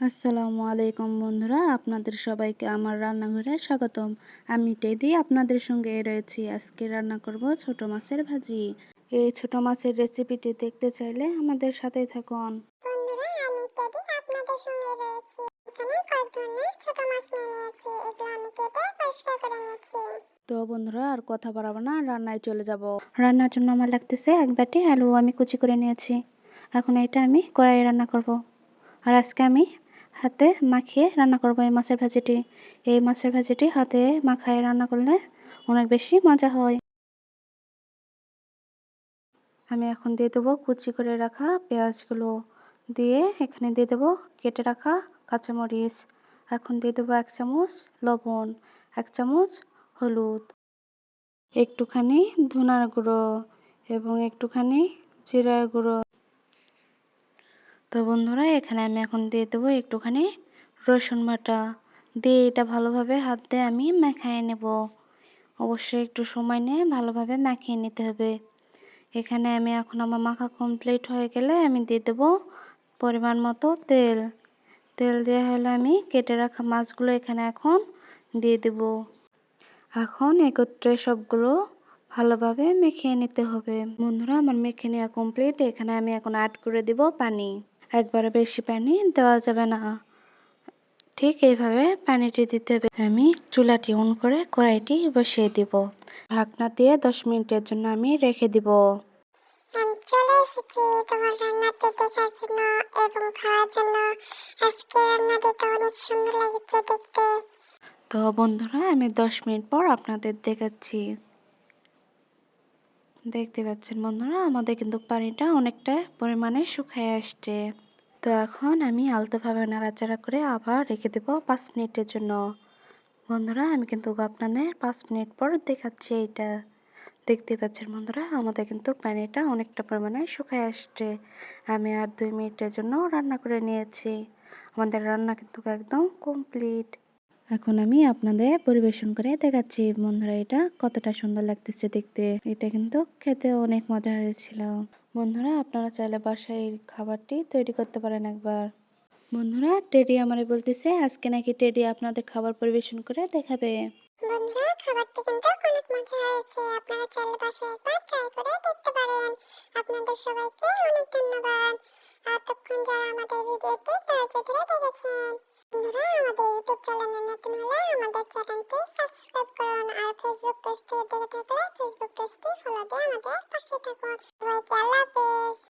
আসসালামু আলাইকুম বন্ধুরা আপনাদের সবাইকে আমার রান্নাঘরে স্বাগতম। আমি টেডি আপনাদের সঙ্গে রয়েছি। আজকে রান্না করব ছোট মাছের ভাজি। এই ছোট মাছের রেসিপিটি দেখতে চাইলে আমাদের সাথে থাকুন। তো বন্ধুরা আর কথা বাড়াবো না রান্নায় চলে যাব। রান্নার জন্য আমার লাগতেছে এক বাটি আলু আমি কুচি করে নিয়েছি। এখন এটা আমি কড়াইয়ে রান্না করব। আর আজকে আমি হাতে মাখিয়ে রান্না করব এই মাছের ভাজিটি। এই মাছের ভাজিটি হাতে মাখায় রান্না করলে অনেক বেশি মজা হয়। আমি এখন দিয়ে দেবো কুচি করে রাখা পেঁয়াজগুলো। দিয়ে এখানে দিয়ে দেবো কেটে রাখা কাঁচামরিচ। এখন দিয়ে দেবো এক চামচ লবণ, এক চামচ হলুদ। একটুখানি ধনার গুঁড়ো এবং একটুখানি জিরার গুঁড়ো। তো বন্ধুরা, এখানে আমি এখন দিয়ে দেবো একটুখানি রসুন বাটা। দিয়ে এটা ভালোভাবে হাত দিয়ে আমি মাখিয়ে নেব। অবশ্যই একটু সময় নিয়ে ভালোভাবে মাখিয়ে নিতে হবে। এখানে আমি এখন আমার মাখা কমপ্লিট হয়ে গেলে আমি দিয়ে দেবো পরিমাণ মতো তেল। তেল দেওয়া হলে আমি কেটে রাখা মাছগুলো এখানে এখন দিয়ে দেব। এখন একত্রে সবগুলো ভালোভাবে মেখে নিতে হবে। বন্ধুরা, আমার মেখে নেওয়া কমপ্লিট এখানে আমি এখন অ্যাড করে দেব পানি। একবারে বেশি পানি দেওয়া যাবে না। ঠিক এইভাবে পানিটি দিতে হবে। আমি চুলাটি অন করে কড়াইটি বসিয়ে দিব। ঢাকনা দিয়ে দশ মিনিটের জন্য আমি রেখে দিব। আমি চলে এসেছি তোমার রান্নাটি দেখার জন্য এবং খাওয়ার জন্য। আজকে রান্নাটি তো অনেক সুন্দর লাগছে দেখতে। তো বন্ধুরা আমি দশ মিনিট পর আপনাদের দেখাচ্ছি। দেখতে পাচ্ছেন বন্ধুরা, আমাদের কিন্তু পানিটা অনেকটা পরিমাণে শুকিয়ে আসছে। তো এখন আমি আলতোভাবে নাড়াচাড়া করে আবার রেখে দেবো পাঁচ মিনিটের জন্য। বন্ধুরা, আমি কিন্তু আপনাদের পাঁচ মিনিট পর দেখাচ্ছি এইটা। দেখতে পাচ্ছেন বন্ধুরা, আমাদের কিন্তু পানিটা অনেকটা পরিমাণে শুকিয়ে আসছে। আমি আর দুই মিনিটের জন্য রান্না করে নিয়েছি। আমাদের রান্না কিন্তু একদম কমপ্লিট এখন আমি আপনাদের পরিবেশন করে দেখাচ্ছি, বন্ধুরা এটা কতটা সুন্দর লাগতেছে দেখতে। এটা কিন্তু খেতে অনেক মজা হয়েছিল। বন্ধুরা, আপনারা চাইলে বাসায় এই খাবারটি তৈরি করতে পারেন একবার। বন্ধুরা, টেডি আমারে বলতেছে, আজকে নাকি টেডি আপনাদের খাবার পরিবেশন করে দেখাবে। বন্ধুরা আপনাদের সবাইকে অনেক ধন্যবাদ। যারা আমাদের ভিডিওটি দেখেছেন। বন্ধুরা, আমাদের ইউটিউব চ্যানেলে নতুন হলে আমাদের চ্যানেলটি সাবস্ক্রাইব করুন আর ফেসবুক পেজটি দেখে থাকলে ফেসবুক পেজটি ফলো দিয়ে আমাদের পাশে থাকুন। আল্লাহ হাফেজ।